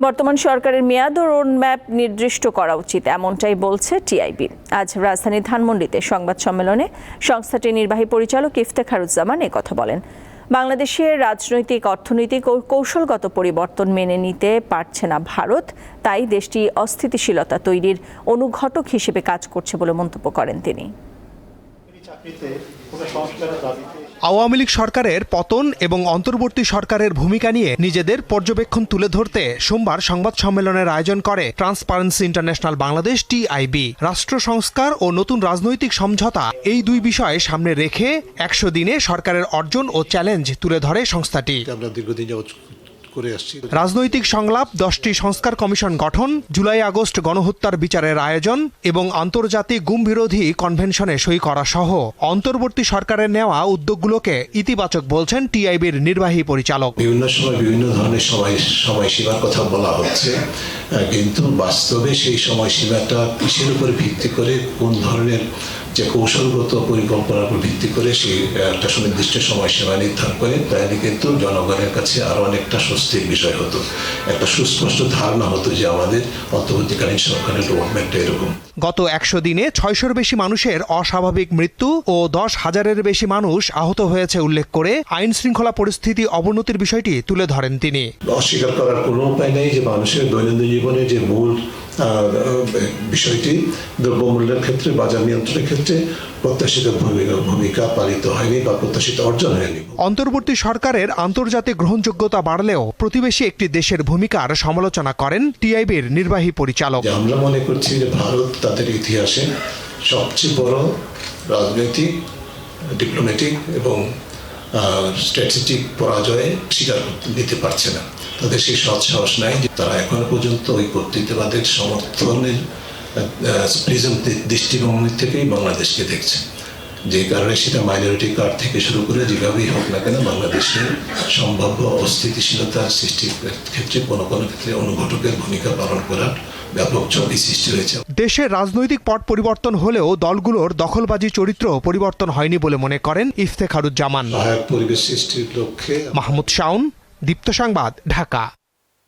বর্তমান সরকারের মেয়াদ ও রোডম্যাপ নির্দিষ্ট করা উচিত, এমনটাই বলছে টিআইবি। আজ রাজধানী ধানমন্ডিতে সংবাদ সম্মেলনে সংস্থাটির নির্বাহী পরিচালক ইফতেখারুজ্জামান কথা বলেন। বাংলাদেশের রাজনৈতিক, অর্থনৈতিক ও কৌশলগত পরিবর্তন মেনে নিতে পারছে না ভারত, তাই দেশটি অস্থিতিশীলতা তৈরির অনুঘটক হিসেবে কাজ করছে বলে মন্তব্য করেন তিনি চাকরিতে কোনো সংস্কারের দাবিতে আওয়ামী লীগ সরকারের পতন এবং অন্তর্বর্তী সরকারের ভূমিকা নিয়ে নিজেদের পর্যবেক্ষণ তুলে ধরতে সোমবার সংবাদ সম্মেলনের আয়োজন করে ট্রান্সপারেন্সি ইন্টারন্যাশনাল বাংলাদেশ টিআইবি রাষ্ট্র সংস্কার ও নতুন রাজনৈতিক সমঝোতা এই দুই বিষয় সামনে রেখে একশো দিনে সরকারের অর্জন ও চ্যালেঞ্জ তুলে ধরে সংস্থাটি। আমরা দীর্ঘদিন করে আসছি রাজনৈতিক সংলাপ দশটি সংস্কার কমিশন গঠন জুলাই আগস্ট গণহত্যার বিচারের আয়োজন এবং আন্তর্জাতিক গুম বিরোধী কনভেনশনে সই করা সহ। অন্তর্বর্তী সরকারের নেওয়া উদ্যোগগুলোকে ইতিবাচক বলছেন টিআইবির নির্বাহী পরিচালক। বিভিন্ন সময় বিভিন্ন ধরনের সময় সময়সীমার কথা বলা হচ্ছে। কিন্তু বাস্তবে সেই সময়সীমাটা কিসের উপরে ভিত্তি করে, কোন ধরনের যে কৌশলগত পরিকল্পনার উপর ভিত্তি করে সেই একটা সুনির্দিষ্ট সময়সীমা নির্ধারণ করে, তাহলে কিন্তু জনগণের কাছে আরও অনেকটা স্বস্তির বিষয় হতো। একটা সুস্পষ্ট ধারণা হতো যে আমাদের অন্তর্বর্তীকালীন সরকারের রোডম্যাপটা এরকম। গত একশো দিনে ছয়শোর বেশি মানুষের অস্বাভাবিক মৃত্যু ও দশ হাজারের বেশি মানুষ আহত হয়েছে উল্লেখ করে আইন শৃঙ্খলা পরিস্থিতি অবনতির বিষয়টি তুলে ধরেন তিনি। অস্বীকার করার কোনো উপায় নেই যে মানুষের দৈনন্দিন জীবনে যে মূল বিষয়টি দ্রব্যমূল্যের ক্ষেত্রে বাজার নিয়ন্ত্রণের ক্ষেত্রে প্রত্যাশিত ভূমিকা পালিত হয়নি বা প্রত্যাশিত অর্জন হয়নি। অন্তর্বর্তী সরকারের আন্তর্জাতিক গ্রহণযোগ্যতা বাড়লেও প্রতিবেশী একটি দেশের ভূমিকার সমালোচনা করেন টিআইবির নির্বাহী পরিচালক। আমরা মনে করছি যে ভারত তাদের ইতিহাসে সবচেয়ে বড় রাজনৈতিক ডিপ্লোম্যাটিক এবং স্ট্র্যাটেজিক পরাজয়ে স্বীকার দিতে নিতে পারছে না। তাদের সেই সৎ সাহস নাই যে তারা এখনও পর্যন্ত ওই কর্তৃত্ববাদের সমর্থনের দৃষ্টিভঙ্গি থেকেই বাংলাদেশকে দেখছে। যে কারণে সেটা মাইনরিটি কার্ড থেকে শুরু করে যেভাবেই হোক না কেন বাংলাদেশের সম্ভাব্য অস্থিতিশীলতার সৃষ্টির ক্ষেত্রে কোনো কোনো ক্ষেত্রে অনুঘটকের ভূমিকা পালন করার ব্যাপক ছবি সৃষ্টি হয়েছে। দেশের রাজনৈতিক পট পরিবর্তন হলেও দলগুলোর দখলবাজি চরিত্র পরিবর্তন হয়নি বলে মনে করেন ইফতেখারুজ্জামান। পরিবেশ সৃষ্টির লক্ষ্যে মাহমুদ শাওন দীপ্ত সংবাদ ঢাকা।